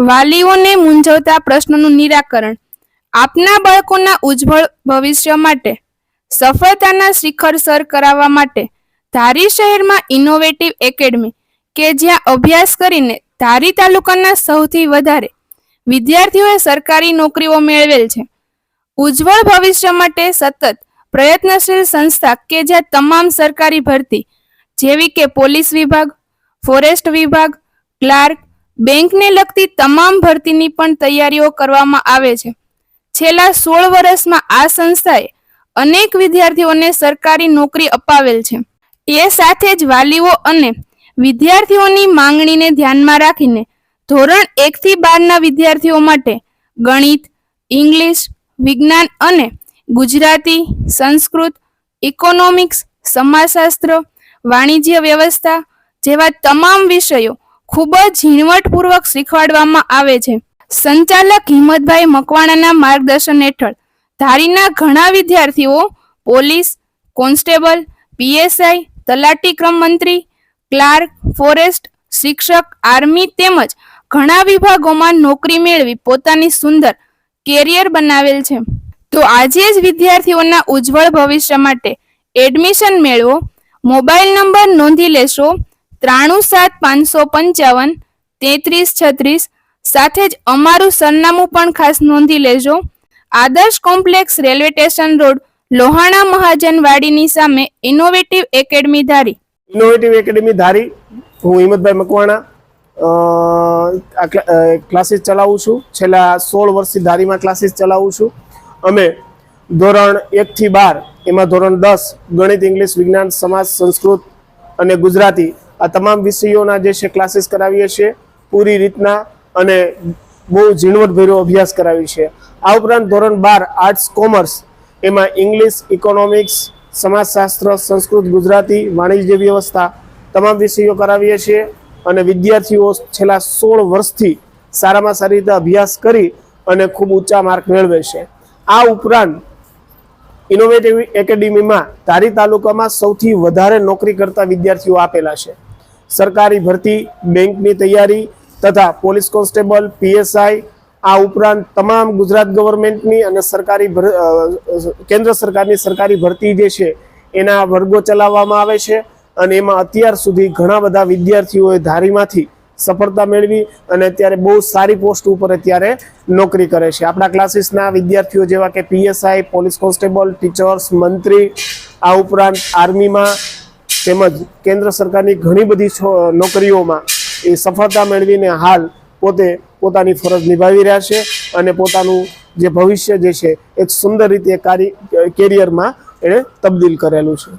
વાલીઓને મૂંઝવતા પ્રશ્નોનું નિરાકરણ. આપના બાળકોના ઉજ્જવળ ભવિષ્ય માટે, સફળતાના શિખર સર કરાવવા માટે, ધારી શહેરમાં ઇનોવેટિવ એકેડમી કે જ્યાં અભ્યાસ કરીને ધારી તાલુકાના સૌથી વધારે વિદ્યાર્થીઓએ સરકારી નોકરીઓ મેળવેલ છે. ઉજ્જવળ ભવિષ્ય માટે સતત પ્રયત્નશીલ સંસ્થા કે જ્યાં તમામ સરકારી ભરતી, જેવી કે પોલીસ વિભાગ, ફોરેસ્ટ વિભાગ, ક્લાર્ક બેંકને લગતી તમામ ભરતીની પણ તૈયારીઓ કરવામાં આવે છે. છેલ્લા સોળ વર્ષમાં આ સંસ્થાએ અનેક વિદ્યાર્થીઓને સરકારી નોકરી અપાવેલ છે. એ સાથે જ વાલીઓ અને વિદ્યાર્થીઓની માંગણીને ધ્યાનમાં રાખીને ધોરણ એકથી બારના વિદ્યાર્થીઓ માટે ગણિત, ઇંગ્લિશ, વિજ્ઞાન અને ગુજરાતી, સંસ્કૃત, ઇકોનોમિક્સ, સમાજશાસ્ત્ર, વાણિજ્ય વ્યવસ્થા જેવા તમામ વિષયો ખૂબ જ ઝીણવટપૂર્વક શીખવાડવામાં આવે છે. સંચાલક હિંમતભાઈ મકવાણાના માર્ગદર્શન હેઠળ ધારીના ઘણા વિદ્યાર્થીઓ, પોલીસ, કોન્સ્ટેબલ, પીએસઆઈ, તલાટી ક્રમ મંત્રી, ક્લાર્ક, ફોરેસ્ટ, શિક્ષક, આર્મી તેમજ ઘણા વિભાગોમાં નોકરી મેળવી પોતાની સુંદર કેરિયર બનાવેલ છે. તો આજે જ વિદ્યાર્થીઓના ઉજ્જવળ ભવિષ્ય માટે એડમિશન મેળવો, મોબાઈલ નંબર નોંધી લેશો ત્રાણું સાત પાંચસો પંચાવન, તેત્રીસ છત્રીસ, સાથે જ અમારું સરનામું પણ ખાસ નોંધી લેજો. Adarsh complex railway station road, Lohana Mahajan વાડીની સામે innovative academy Dhari. Innovative academy Dhari. હું હિંમતભાઈ મકવાણા ક્લાસીસ ચલાવું છું. છેલ્લા સોળ વર્ષથી ધારીમાં ક્લાસીસ ચલાવું છું. અમે ધોરણ એકથી બાર, એમાં ધોરણ દસ ગણિત, ઇંગ્લિશ, વિજ્ઞાન, સમાજ, સંસ્કૃત અને ગુજરાતી આ તમામ વિષયોના જે છે ક્લાસીસ કરાવીએ છીએ, પૂરી રીતના અને બહુ ઝીણવટભેરો અભ્યાસ કરાવીએ છીએ આ ઉપરાંત ધોરણ બાર આર્ટ્સ કોમર્સ એમાં ઇંગ્લિશ ઇકોનોમિક્સ સમાજશાસ્ત્ર, સંસ્કૃત, ગુજરાતી, વાણિજ્ય વ્યવસ્થા તમામ વિષયો કરાવીએ છીએ અને વિદ્યાર્થીઓ છેલ્લા સોળ વર્ષથી સારામાં સારી રીતે અભ્યાસ કરી અને ખૂબ ઊંચા માર્ક મેળવે છે. આ ઉપરાંત ઇનોવેટિવ એકેડેમીમાં ધારી તાલુકામાં સૌથી વધારે નોકરી કરતા વિદ્યાર્થીઓ આપેલા છે. સરકારી ભરતી, બેંકની તૈયારી તથા પોલીસ કોન્સ્ટેબલ, પીએસઆઈ, આ ઉપરાંત તમામ ગુજરાત ગવર્મેન્ટની અને સરકારી કેન્દ્ર સરકારની સરકારી ભરતી જે છે, એના વર્ગો ચલાવવામાં આવે છે અને એમાં અત્યાર સુધી ઘણા બધા વિદ્યાર્થીઓએ ધારીમાંથી સફળતા મેળવી અને અત્યારે બહુ સારી પોસ્ટ ઉપર અત્યારે નોકરી કરે છે. આપણા ક્લાસીસના વિદ્યાર્થીઓ જેવા કે પીએસઆઈ, પોલીસ કોન્સ્ટેબલ, ટીચર્સ, મંત્રી, આ ઉપરાંત આર્મીમાં તેમજ કેન્દ્ર સરકારની ઘણી બધી નોકરીઓમાં એ સફળતા મેળવીને હાલ પોતે પોતાની ફરજ નિભાવી રહ્યા છે અને પોતાનું જે ભવિષ્ય જે છે, એક સુંદર રીતે કાર્ય કેરિયરમાં એણે તબદીલ કરેલું છે.